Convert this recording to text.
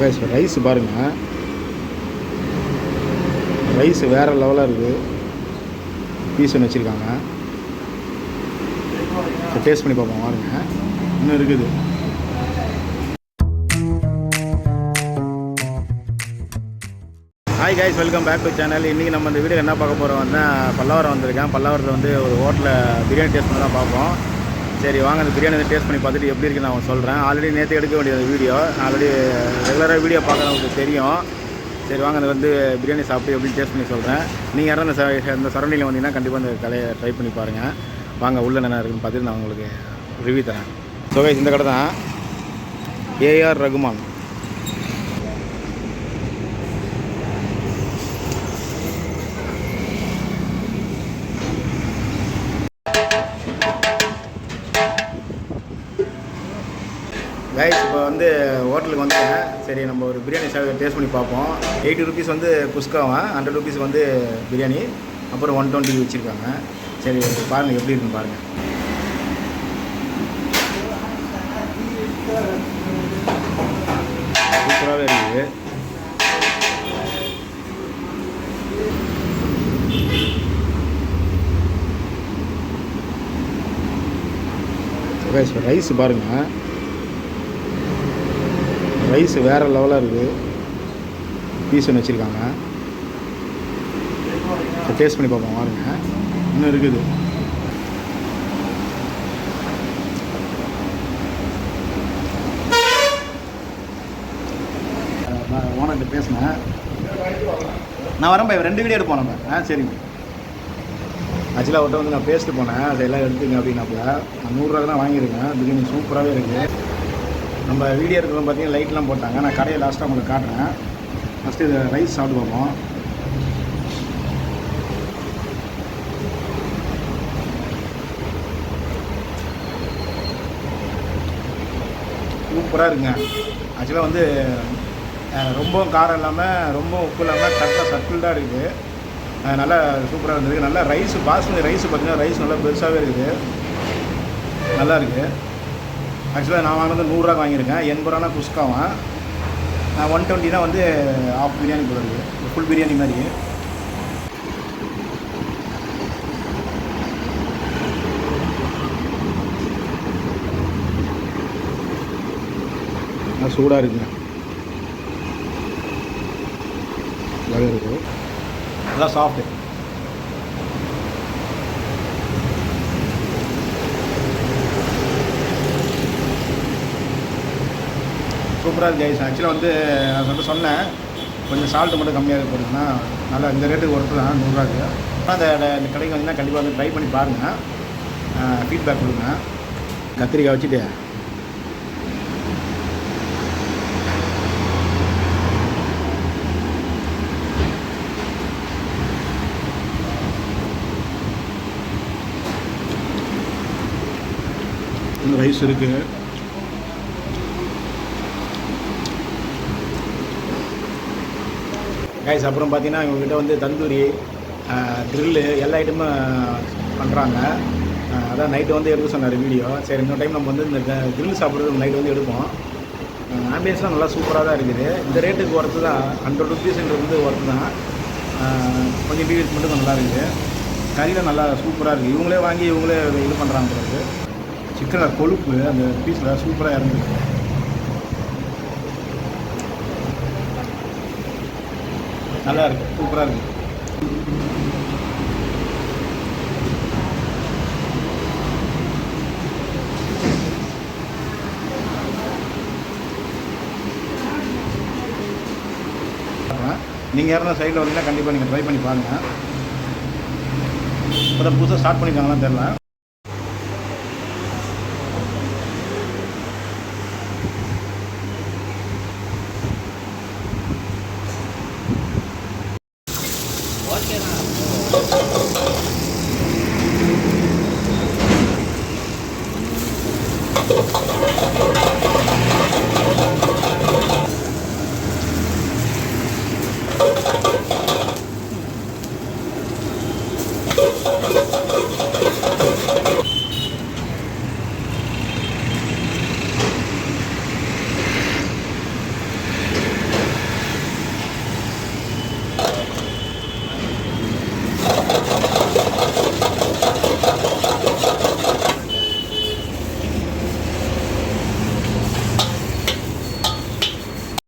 Guys rice பாருங்கள் rice வேறு லெவலாக இருக்குது. பீஸ் ஒன்று வச்சுருக்காங்க. டேஸ்ட் பண்ணி பார்ப்போம் பாருங்க இன்னும் இருக்குது. Hi guys welcome back to channel இன்றைக்கி நம்ம இந்த வீடியோ என்ன பார்க்க போகிறோம்னா பல்லாவரம் வந்திருக்கேன். பல்லாவரத்தில் வந்து ஒரு ஹோட்டலில் பிரியாணி டேஸ்ட் பண்ணி தான் பார்ப்போம். சரி வாங்க அந்த பிரியாணி டேஸ்ட் பண்ணி பார்த்துட்டு எப்படி இருக்குன்னு நான் சொல்கிறேன் ஆல்ரெடி நேற்று எடுக்க வேண்டியது வீடியோ ஆல்ரெடி ரெகுலராக வீடியோ பார்க்குறவங்களுக்கு தெரியும். சரி வாங்க அது வந்து பிரியாணி சாப்பிட்டு எப்படின்னு டேஸ்ட் பண்ணி சொல்கிறேன் நீங்கள் யாரும் இந்த ச- இந்த சரௌண்டிங்கில் வந்தீங்கன்னா கண்டிப்பாக இந்த கடையை ட்ரை பண்ணி பாருங்கள் வாங்க உள்ள என்ன இருக்குன்னு பார்த்துட்டு நான் உங்களுக்கு ரிவ்யூ தரேன். ஸோ இந்த கடை தான் ஏஆர் ரகுமான் கைஸ் இப்போ வந்து ஹோட்டலுக்கு வந்துட்டேன் சரி நம்ம ஒரு பிரியாணி டேஸ்ட் பண்ணி பார்ப்போம். எயிட்டி ருபீஸ் வந்து குஸ்காவும் ஹண்ட்ரட் ருபீஸ் வந்து பிரியாணி. அப்புறம் ஒன் டுவெண்ட்டி வச்சுருக்காங்க. சரி பாருங்கள் எப்படி இருக்குன்னு பாருங்கள் சூப்பராகவே இருக்குது. ரைஸ் ரைஸ் பாருங்கள் ரைஸ் வேறு லெவலாக இருக்குது பீஸ் ஒன்று வச்சுருக்காங்க. டேஸ்ட் பண்ணி பார்ப்போம் பாருங்க இன்னும் இருக்குது. ஓனர்கிட்ட பேசினேன். நான் வரேன் பா ரெண்டு வீடியோ எடுப்போம் நம்ம. ஆ சரிங்க. ஆக்சுவலாக அவர்கிட்ட வந்து நான் பேசிட்டு போனேன் அதை எல்லாம் எடுத்துங்க அப்படின்னாப்புல. நான் நூறுரூவா தான் வாங்கியிருக்கேன். பிரியாணி சூப்பராகவே இருக்குது நம்ம வீடியோ இருக்கிறவங்க பார்த்தீங்கன்னா லைட்லாம் போட்டாங்க. நான் கடையை லாஸ்ட்டாக உங்களுக்கு காட்டுறேன். ஃபஸ்ட்டு இது ரைஸ் சாப்பிட்டு பார்ப்போம். சூப்பராக இருக்குங்க. ஆக்சுவலாக வந்து ரொம்பவும் காரம் இல்லாமல் ரொம்ப உப்பு இல்லாமல் கரெக்டாக சட்டில்டாக இருக்குது. நல்லா சூப்பராக இருந்தது. நல்லா ரைஸ் பாஸ்மதி ரைஸ் பார்த்தீங்கன்னா ரைஸ் நல்லா பெருசாகவே இருக்குது. நல்லா இருக்குது ஆக்சுவலாக நான் வாங்கினது நூறுரூவா வாங்கியிருக்கேன். எண்பது ரூபானா குஸ்காவும் ஒன் டுவெண்ட்டினா வந்து ஆஃப் பிரியாணி போல இருக்குது ஃபுல் பிரியாணி மாதிரி நல்லா சூடாக இருக்குங்க நல்லாவே இருக்கும் நல்லா சாஃப்ட்டு சூப்பராக இருக்குது கைஸ் ஆக்சுவலாக வந்து நான் வந்து சொன்னேன் கொஞ்சம் சால்ட்டு மட்டும் கம்மியாக போடுங்கன்னா நல்லா இந்த ரேட்டுக்கு ஒர்த்து தான் நூறுரூவாக்கு அந்த இந்த கடைக்கு வந்தீங்கன்னா கண்டிப்பாக வந்து ட்ரை பண்ணி பாருங்கள் ஃபீட்பேக் கொடுங்க. கத்திரிக்காய் வச்சுட்டு. ரைஸ் இருக்குது கைஸ் அப்புறம் பார்த்தீங்கன்னா இவங்ககிட்ட வந்து தந்தூரி க்ரில்லு எல்லா ஐட்டமும் பண்ணுறாங்க அதான் நைட்டு வந்து எடுக்க சொன்னார் வீடியோ சரி இன்னொரு டைம் நம்ம வந்து இந்த க்ரில் சாப்பிட்றது நைட்டு வந்து எடுப்போம். ஆம்பியன்ஸ்லாம் நல்லா சூப்பராக தான் இருக்குது. இந்த ரேட்டுக்கு ஒர்த்து தான். ஹண்ட்ரட் ருபீஸ்ன்றது வந்து ஒர்த்து தான். கொஞ்சம் டீவீஸ் மட்டும் நல்லா இருக்குது. கறியில் நல்லா சூப்பராக இருக்குது. இவங்களே வாங்கி இவங்களே இது பண்ணுறாங்க பிறகு சிக்கனில் கொழுப்பு அந்த பீஸில் சூப்பராக இறங்குது. நல்லா இருக்கும் சூப்பராக இருக்கு நீங்கள் யாரும் சைடில் வந்தீங்கன்னா கண்டிப்பாக நீங்கள் ட்ரை பண்ணி பாருங்கள் இப்போ தான் புதுசாக ஸ்டார்ட் பண்ணியிருக்காங்களான்னு தெரில Okay na.